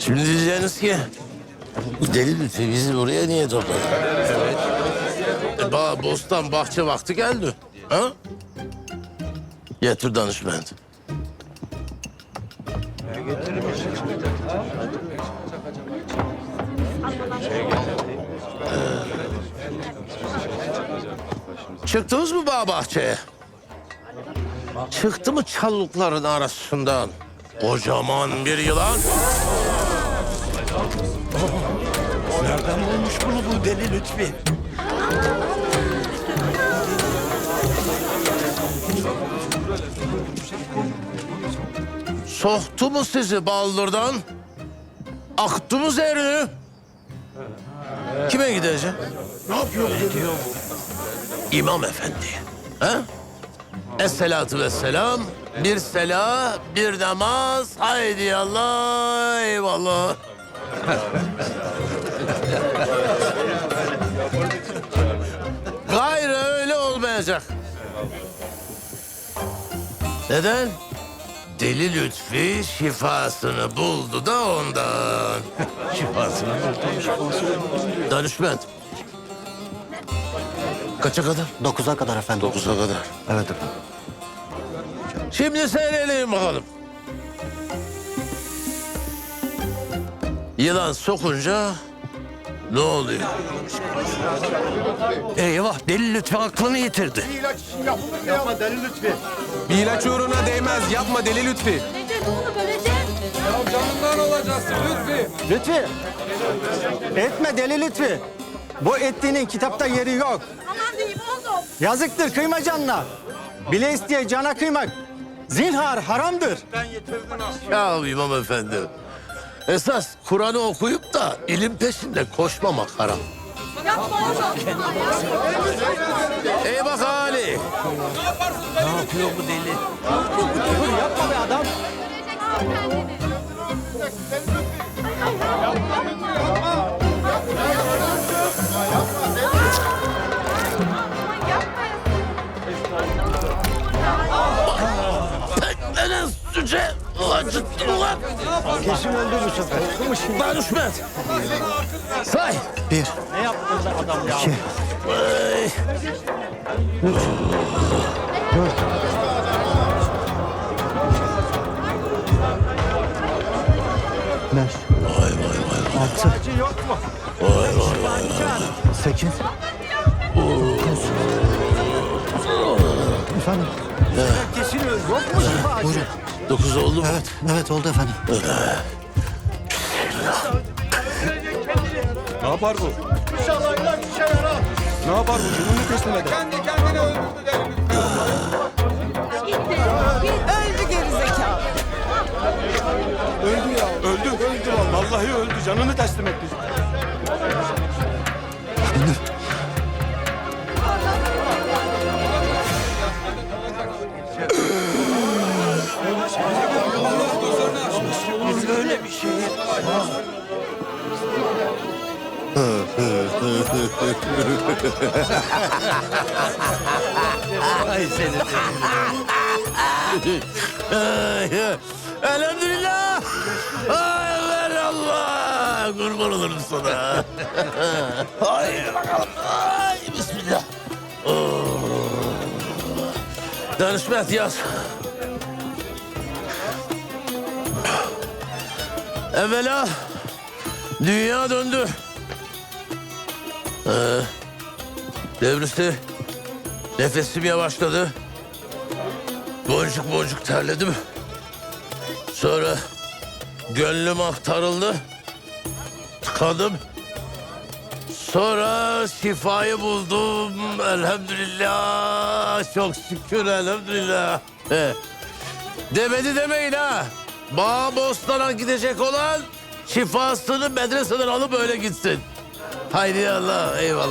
Şimdi diyeceğiniz ki deli lütfi bizi buraya niye topladı? Evet. E, ba bostan bahçe vakti geldi. Ha? Getir danışment. Ee, Çıktınız mı bağ bahçeye? Çıktı mı çalılıkların arasından kocaman bir yılan? Nereden bulmuş bunu bu deli Lütfi? Soktu mu sizi baldırdan? Aktı mı zehrini? Kime gidecek? Ne yapıyor bu deli? İmam Efendi. He? Esselatu vesselam. Bir sela, bir namaz. Haydi Allah, eyvallah. Gayrı öyle olmayacak. Neden? Deli Lütfi şifasını buldu da ondan. şifasını buldu. Danışment. Kaça kadar? Dokuza kadar efendim. Dokuza kadar. Evet efendim. Şimdi seyredelim bakalım. Yılan sokunca ne oluyor? Eyvah deli Lütfi aklını yitirdi. Bir ilaç uğruna değmez. Yapma deli Lütfi. Bölecek oğlum bölecek. Canından olacaksın Lütfi. Lütfi. Etme deli Lütfi. Bu ettiğinin kitapta yeri yok. Aman diyeyim oğlum. Yazıktır kıyma canına. Bile isteye cana kıymak. Zinhar haramdır. Ya İmam Efendi. Esas Kur'an'ı okuyup da ilim peşinde koşmamak haram. Yapma. Ey bak Ali. Ne yapıyor bu deli? Dur yapma be adam. Pekmenen süce acıttı ulan. Kesin öldü bu sefer. Danışmet. Say. Bir. Ne yaptın adam ya? İki. Ay. Beş. Vay vay vay. Altı. yok mu? Vay vay vay. Sekiz. Efendim? Buyurun. Dokuz oldu mu? Evet, evet oldu efendim. Ne yapar bu? Ne yapar bu? Teslim eder. Kendi kendine öldürdü Gitti. Öldü gerizekalı. Öldü ya. Öldü. Öldü vallahi. Vallahi öldü. Canını teslim etti. Ay seni. Elhamdülillah. Ay ver Allah. Kurban olurum sana. Haydi bakalım. Ay bismillah. Oo. Danışmet yaz. Evvela dünya döndü. Ee, devrisi nefesim yavaşladı. Boncuk boncuk terledim. Sonra gönlüm aktarıldı. Tıkadım. Sonra şifayı buldum. Elhamdülillah. Çok şükür elhamdülillah. Demedi demeyin ha. Bağ bostana gidecek olan şifasını medreseden alıp öyle gitsin. Haydi Allah eyvallah.